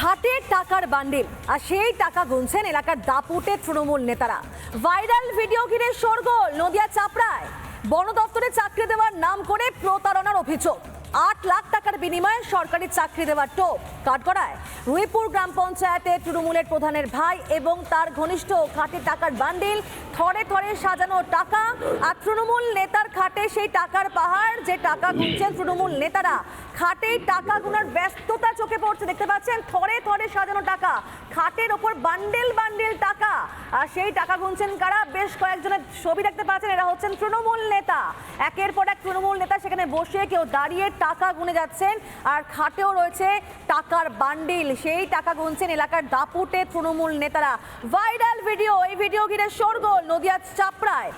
খাটে টাকার বান্ডিল, আর সেই টাকা গুনছেন এলাকার দাপুটে তৃণমূল নেতারা। ভাইরাল ভিডিও ঘিরে সরগোল নদিয়া চাপড়ায়। বন দপ্তরে চাকরি দেওয়ার নাম করে প্রতারণার অভিযোগ। আট লাখ টাকার বিনিময়ে সরকারি চাকরি দেওয়ার টোপ। কাঠগড়ায় রুইপুর গ্রাম পঞ্চায়েতে তৃণমূলের প্রধানের ভাই এবং তার ঘনিষ্ঠ খাটে টাকার বান্ডিল, থরে থরে সাজানো টাকা আর তৃণমূল নেতার খাটে সেই টাকার পাহাড় যে টাকা গুনছেন তৃণমূল নেতারা। খাটেই টাকা গুনার ব্যস্ততা চোখে পড়ছে, দেখতে পাচ্ছেন? থরে থরে সাজানো টাকা, খাটের ওপর বান্ডেল বান্ডেল টাকা। আর সেই টাকা গুনছেন কারা? বেশ কয়েকজনের ছবি দেখতে পাচ্ছেন, এরা হচ্ছেন তৃণমূল নেতা। একের পর এক তৃণমূল নেতা সেখানে বসে কেউ দাঁড়িয়ে টাকা গুনে যাচ্ছেন আর খাটেও রয়েছে টাকার বান্ডিল। সেই টাকা গুনছেন এলাকার দাপুটে তৃণমূল নেতারা। ভাইরাল ভিডিও, এই ভিডিও ঘিরে শোরগোল নদিয়ার চাপড়ায়।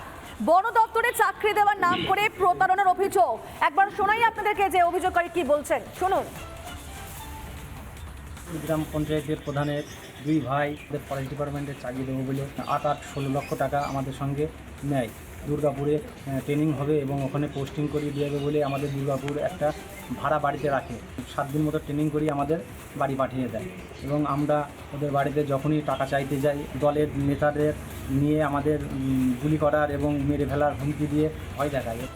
বন দপ্তরে চাকরি দেওয়ার নাম করে প্রতারণার অভিযোগ। একবার শোনাই আপনাদেরকে যে অভিযোগকারী কি বলছেন। শুনুন। গ্রাম পঞ্চায়েতের প্রধানের দুই ভাই ফরেস্ট ডিপার্টমেন্টের চাকরি দেবো বলে আট আট ষোলো লক্ষ টাকা আমাদের সঙ্গে নেয়। দুর্গাপুরে ট্রেনিং হবে এবং ওখানে পোস্টিং করিয়ে দিয়ে যাবে বলে আমাদের দুর্গাপুর একটা ভাড়া বাড়িতে রাখে। সাত দিন মতো ট্রেনিং করিয়ে আমাদের বাড়ি পাঠিয়ে দেয় এবং আমরা ওদের বাড়িতে যখনই টাকা চাইতে যাই, দলের নেতাদের নিয়ে আমাদের গুলি করার এবং মেরে ফেলার হুমকি দিয়ে ভয় দেখা দেখায়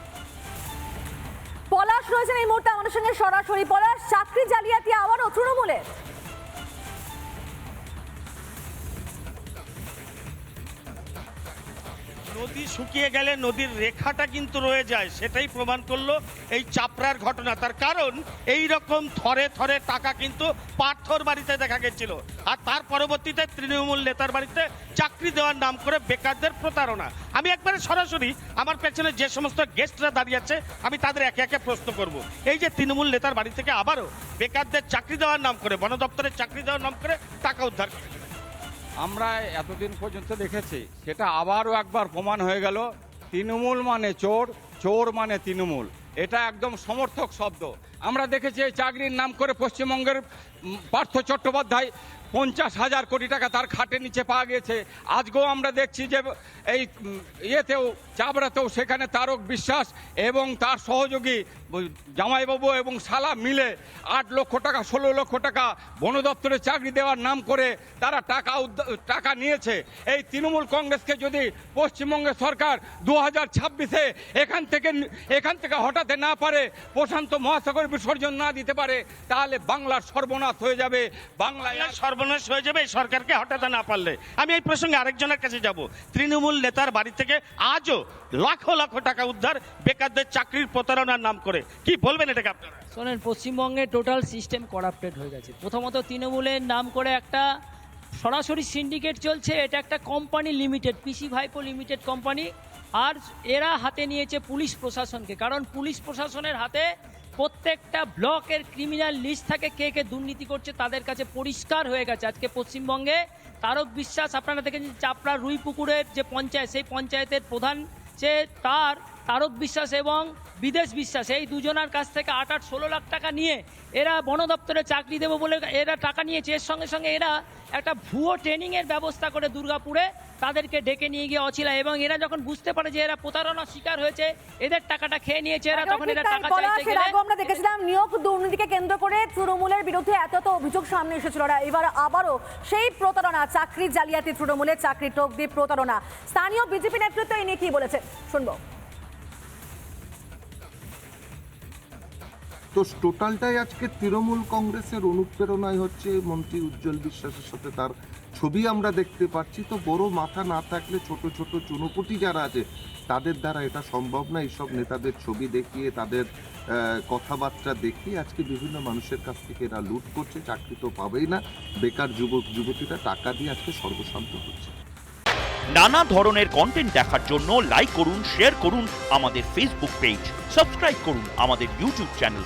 পলাশ রয়েছেন এই মুহূর্তে আমাদের সঙ্গে সরাসরি। পলাশ, চাকরি জালিয়াতি আবারও তৃণমূলের। নদী শুকিয়ে গেলে নদীর রেখাটা কিন্তু রয়ে যায়, সেটাই প্রমাণ করল এই চাপড়ার ঘটনা। তার কারণ, এই রকম থরে থরে টাকা কিন্তু পাথর বাড়িতে দেখা গেছিল। আর তার পরবর্তীতে তৃণমূল নেতার বাড়িতে চাকরি দেওয়ার নাম করে বেকারদের প্রতারণা। আমি একবারে সরাসরি আমার পেছনে যে সমস্ত গেস্টরা দাঁড়িয়ে আছে, আমি তাদের একে একে প্রশ্ন করব। এই যে তৃণমূল নেতার বাড়ি থেকে আবারও বেকারদের চাকরি দেওয়ার নাম করে বন দপ্তরের চাকরি দেওয়ার নাম করে টাকা উদ্ধার। আমরা এতদিন পর্যন্ত দেখেছি, সেটা আবারও একবার প্রমাণ হয়ে গেল, তৃণমূল মানে চোর চোর মানে তৃণমূল। এটা একদম সমর্থক শব্দ। আমরা দেখেছি এই চাকরির নাম করে পশ্চিমবঙ্গের পার্থ চট্টোপাধ্যায় পঞ্চাশ হাজার কোটি টাকা তার খাটের নিচে পাওয়া গেছে আজকেও আমরা দেখছি যে এই ইয়েতেও চাবড়াতেও সেখানে তারক বিশ্বাস এবং তার সহযোগী জামাইবাবু এবং সালা মিলে আট লক্ষ টাকা, ষোলো লক্ষ টাকা বন দপ্তরে চাকরি দেওয়ার নাম করে তারা টাকা টাকা নিয়েছে। এই তৃণমূল কংগ্রেসকে যদি পশ্চিমবঙ্গের সরকার দু হাজার ছাব্বিশে এখান থেকে এখান থেকে হটাতে না পারে, প্রশান্ত মহাসাগর বিসর্জন না দিতে পারে, তাহলে বাংলার সর্বনাশ হয়ে যাবে। বাংলায় সর্বনাশ হয়ে যাবে এই সরকারকে হটাতে না পারলে। আমি এই প্রসঙ্গে আরেকজনের কাছে যাব। তৃণমূল নেতার বাড়ি থেকে আজও লাখো লাখো টাকা উদ্ধার বেকারদের চাকরির প্রতারণার নাম করে। কি বলবেন এটাকে আপনারা? শোনেন, পশ্চিমবঙ্গে টোটাল সিস্টেম করাপ্টেড হয়ে গেছে। প্রথমত তৃণমূলের নাম করে একটা সরাসরি সিন্ডিকেট চলছে। এটা একটা কোম্পানি লিমিটেড, পিসি ভাইপো লিমিটেড কোম্পানি। আর এরা হাতে নিয়েছে পুলিশ প্রশাসনকে। কারণ পুলিশ প্রশাসনের হাতে প্রত্যেকটা ব্লকের ক্রিমিনাল লিস্ট থাকে কে কে দুর্নীতি করছে, তাদের কাছে পরিষ্কার হয়ে গেছে। আজকে পশ্চিমবঙ্গে তারক বিশ্বাস, আপনারা দেখেছেন চাপড়া রুই পুকুরের যে পঞ্চায়েত, সেই পঞ্চায়েতের প্রধান যে তার তারক বিশ্বাস এবং বিদেশ বিশ্বাস এই দুজনার কাছ থেকে আট আট ষোলো লাখ টাকা নিয়ে এরা বন দপ্তরে চাকরি দেবো বলে এরা টাকা নিয়েছে। এর সঙ্গে সঙ্গে এরা একটা ভুয়ো ট্রেনিংয়ের ব্যবস্থা করে দুর্গাপুরে তাদেরকে ডেকে নিয়ে গিয়ে অছিলা এবং এরা যখন বুঝতে পারে যে এরা প্রতারণার শিকার হয়েছে এদের টাকাটা খেয়ে নিয়েছে এরা তখন এরা টাকা চাইতে গেলে আমরা দেখেছিলাম নিয়োগ দুর্নীতিকে কেন্দ্র করে তৃণমূলের বিরুদ্ধে এত এত অভিযোগ সামনে এসেছিল। এবার আবারও সেই প্রতারণা চাকরি জালিয়াতি তৃণমূলের চাকরি টোক দিয়ে প্রতারণা। স্থানীয় বিজেপি নেতৃত্ব এই নিয়ে কি বলেছে? শুনব। তো টোটালটাই আজকে তৃণমূল কংগ্রেসের অনুপ্রেরণায় হচ্ছে মন্ত্রী উজ্জ্বল বিশ্বাসের সাথে তার ছবি আমরা দেখতে পাচ্ছি। তো বড় মাথা না থাকলে ছোট ছোট চুনোপুটি যারা আছে, তাদের দ্বারা এটা সম্ভব না। এইসব নেতাদের ছবি দেখিয়ে, তাদের কথাবার্তা দেখিয়ে আজকে বিভিন্ন মানুষের কাছ থেকে এরা লুট করছে, চাকরি তো পাবেই না। বেকার যুবক যুবতীরা টাকা দিয়ে আজকে সর্বশান্ত হচ্ছে। নানা ধরনের কন্টেন্ট দেখার জন্য লাইক করুন শেয়ার করুন আমাদের ফেসবুক পেজ সাবস্ক্রাইব করুন আমাদের ইউটিউব চ্যানেল